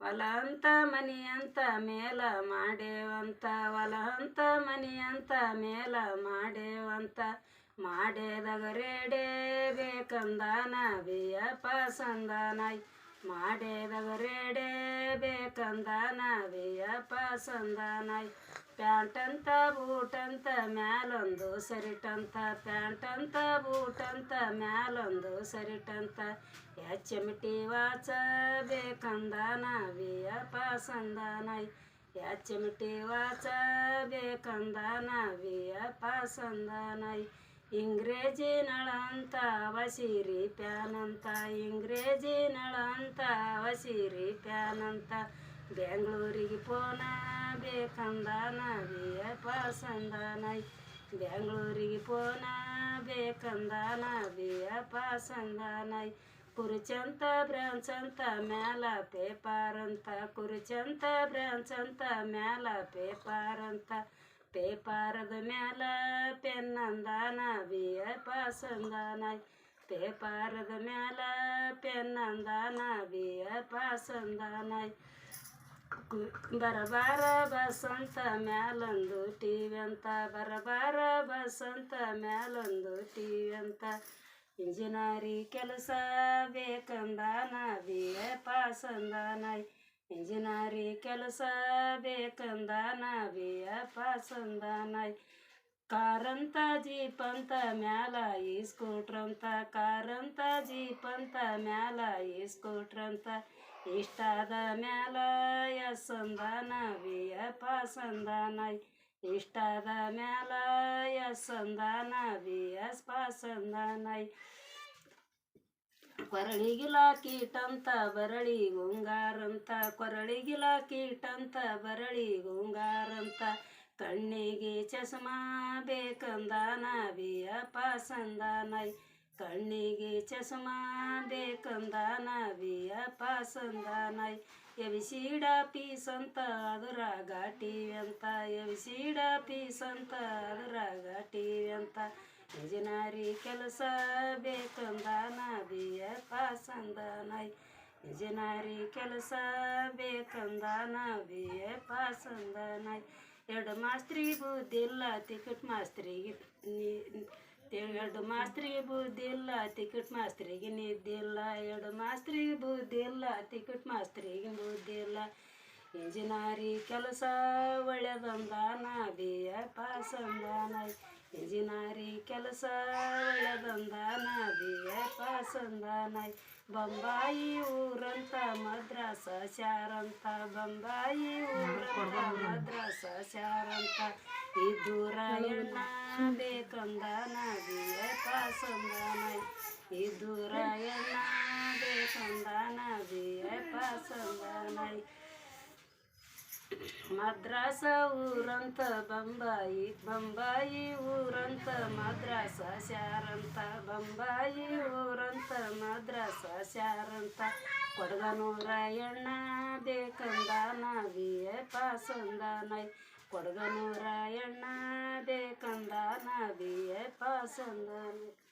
ಹೊಲ ಅಂತ ಮನಿ ಅಂತ ಮೇಲ ಮಾಡೇವಂತ ಹೊಲ ಅಂತ ಮನಿ ಅಂತ ಮೇಲ ಮಾಡೇವಂತ, ಮಾಡೇದಗರೇಡೇ ಬೇಕಂದಾನ ಬಿಯಪ್ಪ ಮಾಡೇದಾಗ ರೇಡೇ ಬೇಕಂದಾನ ಬಿಯಪ್ಪ ಸಂದಾನಾಯ್ ಪ್ಯಾಂಟ್ ಅಂತ ಬೂಟ್ ಅಂತ ಮ್ಯಾಲೊಂದು ಸರಿಟಂತ ಪ್ಯಾಂಟ್ ಅಂತ ಬೂಟ್ ಅಂತ ಮ್ಯಾಲೊಂದು ಸರಿಟಂತ. ಎಚ್ಚಮಿಟಿ ವಾಚ ಬೇಕಂದಾನ ಬಿಯಪ್ಪ ಸಂದಾನಾಯ್ ಎಚ್ಚಮಿಟಿ ವಾಚ ಬೇಕಂದಾನ ಬಿಯಪ್ಪ ಸಂದಾನಾಯ್ ಇಂಗ್ರೇಜಿ ನಳ ಅಂತ ವಸೀರಿ ಪ್ಯಾನ್ ಅಂತ ಇಂಗ್ರೇಜಿ ನಳ ಅಂತ ವಸೀರಿ ಪ್ಯಾನ್ ಅಂತ ಬೆಂಗಳೂರಿಗೆ ಪೋನ ಬೇಕಂದಾನ ಬಿಯಪ್ಪ ಸಂದಾನಾಯ್ ಬೆಂಗಳೂರಿಗೆ ಪೋನ ಬೇಕಂದಾನ ಬಿಯಪ್ಪ ಸಂದಾನಾಯ್ ಕುರುಚಂತ ಬ್ರಾಂಚ್ ಅಂತ ಮ್ಯಾಲ ಪೇಪರ್ ಅಂತ ಕುರುಚಂತ ಬ್ರಾಂಚ್ ಅಂತ ಮ್ಯಾಲ ಪೇಪರ್ ಅಂತ ಪೇಪರದ ಮ್ಯಾಲ ಪೆನ್ನಂದಾನ ಅಂದಾನ ಬಿಯಪ್ಪ ಸಂದಾನಾಯ್ ಪೇಪರದ ಮ್ಯಾಲ ಪೆನ್ನಂದಾನ ಅಂದಾನ ಬಿಯಪ್ಪ ಸಂದಾನಾಯ್ ಬರಬಾರ ಬಸಂತ ಮ್ಯಾಲೊಂದು ಟಿವಿ ಅಂತ ಬರಬಾರ ಬಸಂತ ಮ್ಯಾಲೊಂದು ಟಿವಿ ಅಂತ ಇಂಜಿನಾರಿ ಕೆಲಸ ಬೇಕಂದಾನ ಬಿಯಪ್ಪ ಸಂದಾನಾಯ್ ಇಂಜಿನಾರಿ ಕೆಲಸ ಬೇಕಂದಾನ ಬಿಯಪ್ಪ ಸಂದಾನಾಯ್. ಕಾರಂತ ಜೀಪ್ ಅಂತ ಮ್ಯಾಲ ಈ ಸ್ಕೂಟ್ರಂತ ಕಾರಂತ ಜೀಪ್ ಅಂತ ಮ್ಯಾಲ ಈ ಸ್ಕೂಟ್ರಂತ ಇಷ್ಟಾದ ಮ್ಯಾಲ ಎಸ್ ಬಿಯಪ್ಪ ಸಂದಾನಾಯ್. ಇಷ್ಟಾದ ಮ್ಯಾಲ ಎಸ್ ಅಂದಾನ ಬಿಯಸ್ಪ ಸಂದಾನಾಯ್. ಕೊರಳಿಗಿಲ ಕೀಟಂತ ಬರಳಿ ಗುಂಗಾರಂತ ಕೊರಳಿಗಿಲ ಕೀಟಂತ ಬರಳಿ ಗುಂಗಾರಂತ. ಕಣ್ಣಿಗೆ ಚಸ್ಮಾ ಬೇಕಂದಾನ ಬಿಯಪ್ಪ ಸಂದಾನಾಯ್ ಕಣ್ಣಿಗೆ ಚಸ್ಮಾ ಬೇಕಂದಾನ ಬಿಯಪ್ಪ ಸಂದಾನಾಯ್ ಎವಿಸೀಡ ಪೀಸಂತ ಅದರ ಘಾಟಿವಿ ಅಂತ ಎವಿಸೀಡ ಪೀಸಂತ ಅದರ ಘಾಟಿವಿ ಅಂತ ಇಂಜಿನಾರಿ ಕೆಲಸ ಬೇಕಂದಾನ ಪಾಸಂದ ನಾಯಿ ಇಂಜಿನಾರಿ ಕೆಲಸ ಬೇಕಂದಾನ ಪಾಸಂದ ನಾಯಿ ಎರಡು ಮಾಸ್ತ್ರಿ ಬುದ್ಧಿಲ್ಲ ಟಿಕೆಟ್ ಮಾಸ್ತ್ರಿಗೆ ಎರಡು ಮಾಸ್ತ್ರಿಗೆ ಬುದ್ಧಿಲ್ಲ ಟಿಕೆಟ್ ಮಾಸ್ತ್ರಿಗೆ ನಿದ್ದಿಲ್ಲ ಎರಡು ಮಾಸ್ತ್ರಿಗೆ ಬುದ್ಧಿಲ್ಲ ಟಿಕೆಟ್ ಮಾಸ್ತ್ರಿಗೆ ಬುದ್ಧಿಲ್ಲ ಇಂಜಿನಾರಿ ಕೆಲಸ ಒಳ್ಳೆದಂದಾನ ಬಿಯಪ್ಪ ಪಾಸಂದ ನಾಯಿ ಒಳ್ಳೆದಂದಾನ ಪಾಸಂದನಾಯ್. ಬಂಬಾಯಿ ಊರಂತ ಮದ್ರಾಸ ಶಾರಂತ, ಬಂಬಾಯಿ ಊರಂತ ಮದ್ರಾಸ ಶಾರಂತ. ಇದ್ದೂರ ಎಣ್ಣ ಬೇಕಂದಾನ ಬಿಯಪ್ಪ ಸಂದಾನಾಯ್ ಇದ್ದೂರ ಎಣ್ಣ ಬೇಕಂದಾನ ನದಿಯ ಸಂದಾನಾಯ್ ಮದ್ರಾಸ ಊರಂತ ಬಂಬಾಯಿ ಬಂಬಾಯಿ ಊರಂತ ಮದ್ರಾಸ ಶಾರಂತ ಬಂಬಾಯಿ ಊರಂತ ಮದ್ರಾಸ ಶಾರಂತ ಕೊಡಗನೂರ ಎಣ್ಣ ಬೇಕಂದಾನ ಪಾಸಂದ ನೈ ಕೊಡಗನೂರ ಎಣ್ಣ ದೇಕಂದ ಬಿಯಪ್ಪ ಸಂದಾನಾಯ್